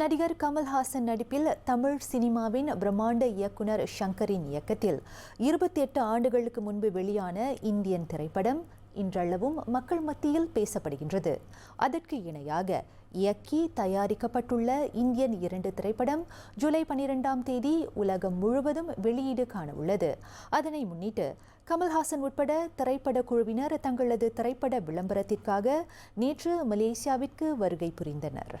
நடிகர் கமல்ஹாசன் நடிப்பில் தமிழ் சினிமாவின் பிரம்மாண்ட இயக்குனர் ஷங்கரின் இயக்கத்தில் இருபத்தி எட்டு ஆண்டுகளுக்கு முன்பு வெளியான இந்தியன் திரைப்படம் இன்றளவும் மக்கள் மத்தியில் பேசப்படுகின்றது. அதற்கு இணையாக இயக்கி தயாரிக்கப்பட்டுள்ள இந்தியன் இரண்டு திரைப்படம் ஜூலை பனிரெண்டாம் தேதி உலகம் முழுவதும் வெளியீடு காண உள்ளது. அதனை முன்னிட்டு கமல்ஹாசன் உட்பட திரைப்பட குழுவினர் தங்களது திரைப்பட விளம்பரத்திற்காக நேற்று மலேசியாவிற்கு வருகை புரிந்தனர்.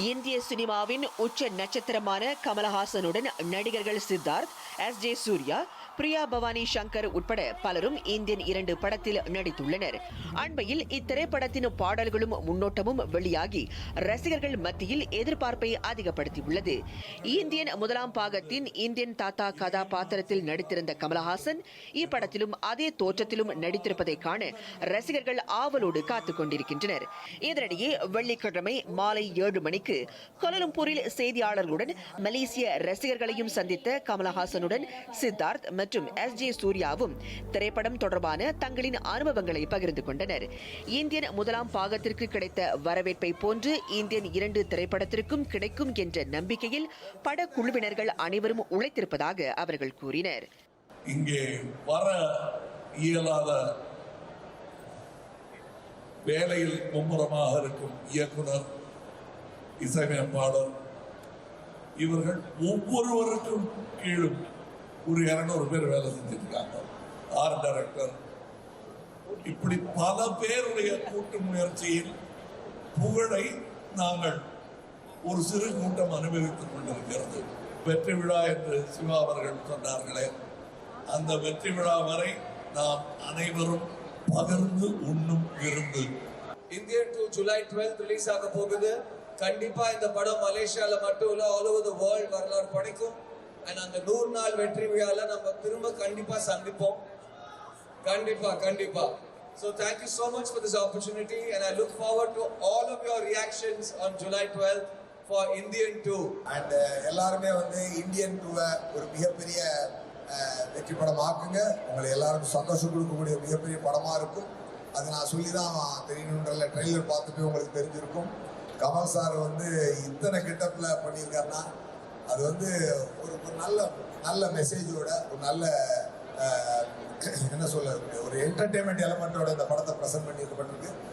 இந்திய சினிமாவின் உச்ச நட்சத்திரமான கமலஹாசனுடன் நடிகர்கள் சித்தார்த் எஸ். ஜே. சூர்யா பிரியா பவானி சங்கர் உட்பட பலரும் இந்தியன் இரண்டு படத்தில் நடித்துள்ளனர். அண்மையில் இத்திரைப்படத்தின் பாடல்களும் முன்னோட்டமும் வெளியாகி ரசிகர்கள் மத்தியில் எதிர்பார்ப்பை அதிகப்படுத்தியுள்ளது. இந்தியன் முதலாம் பாகத்தின் இந்தியன் தாத்தா கதாபாத்திரத்தில் நடித்திருந்த கமலஹாசன் இப்படத்திலும் அதே தோற்றத்திலும் நடித்திருப்பதை காண ரசிகர்கள் ஆவலோடு காத்துக் கொண்டிருக்கின்றனர். இதனிடையே வெள்ளிக்கிழமை மாலை ஏழு மணிக்கு கோலலம்பூரில் செய்தியாளர்களுடன் மலேசிய ரசிகர்களையும் சந்தித்த கமலஹாசனுடன் சித்தார்த் மற்றும் எஸ் ஜே சூர்யாவும் திரைப்படம் தொடர்பான தங்களின் அனுபவங்களை பகிர்ந்து கொண்டனர். இந்தியன் முதலாம் பாகத்திற்கு கிடைத்த வரவேற்பை போன்று இந்தியன் இரண்டு திரைப்படத்திற்கும் கிடைக்கும் என்ற நம்பிக்கையில் படக்குழுவினர்கள் அனைவரும் உழைத்திருப்பதாக அவர்கள் கூறினர். இங்கே வர இயலாத வேலையில் மும்முரமாக இருக்கும் இயக்குனர் இசையமைப்பாளர் இவர்கள் ஒவ்வொருவருக்கும் கீழும் ஒரு இரநூறு பேர் வேலை செஞ்சிருக்காங்க. ஆர் டைரக்டர் இப்படி பல பேருடைய கூட்டு முயற்சியில் புகழை நாங்கள் ஒரு சிறு கூட்டம் அனுபவித்துக் கொண்டிருக்கிறது. வெற்றி விழா என்று சிவா அவர்கள் சொன்னார்களே அந்த வெற்றி விழா வரை நாம் அனைவரும் பகிர்ந்து உண்ணும் விருந்து. Indian two July twelfth release ஆக போகுது. கண்டிப்பா இந்த படம் மலேசியால மட்டும் இல்ல ஆல் ஓவர் த வேர்ல்ட் வரலாறு படைக்கும். அண்ட் அந்த நூறு நாள் வெற்றி விழால நம்ம திரும்ப கண்டிப்பா சந்திப்போம். கண்டிப்பா கண்டிப்பா. So thank you so much for this opportunity and I look forward to all of your reactions on July 12th for Indian 2. And uh, எல்லாருமே வந்து இந்தியன் டூவை ஒரு மிகப்பெரிய வெற்றி படம் ஆக்குங்க உங்களை எல்லாருக்கும் சந்தோஷம் கொடுக்கக்கூடிய மிகப்பெரிய படமாக இருக்கும். அது நான் சொல்லி தான் தெரியணுன்றல ட்ரெய்லர் பார்த்துட்டு உங்களுக்கு தெரிஞ்சிருக்கும். கமல் சார் வந்து இத்தனை கெட்டப்பில் பண்ணியிருக்காருன்னா அது வந்து ஒரு ஒரு நல்ல நல்ல மெசேஜோட ஒரு நல்ல என்ன சொல்ல ஒரு என்டர்டெயின்மெண்ட் எலமெண்ட்டோட இந்த படத்தை ப்ரெசென்ட் பண்ணி பண்ணியிருக்கப்பட்டிருக்கு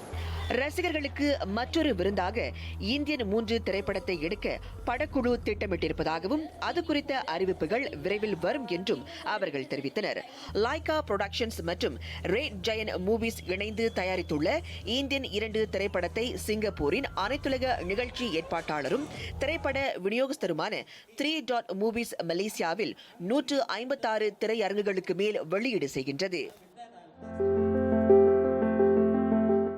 ரசிகர்களுக்கு மற்றொரு விருந்தாக இந்தியன் மூன்று திரைப்படத்தை எடுக்க படக்குழு திட்டமிட்டிருப்பதாகவும் அது குறித்த அறிவிப்புகள் விரைவில் வரும் என்றும் அவர்கள் தெரிவித்தனர். லைகா புரொடக்ஷன்ஸ் மற்றும் ரேட் ஜெயன் மூவிஸ் இணைந்து தயாரித்துள்ள இந்தியன் இரண்டு திரைப்படத்தை சிங்கப்பூரின் அனைத்துலக நிகழ்ச்சி ஏற்பாட்டாளரும் திரைப்பட விநியோகஸ்தருமான த்ரீ டாட் மூவிஸ் மலேசியாவில் நூற்று ஐம்பத்தாறு திரையரங்குகளுக்கு மேல் வெளியீடு செய்கின்றது.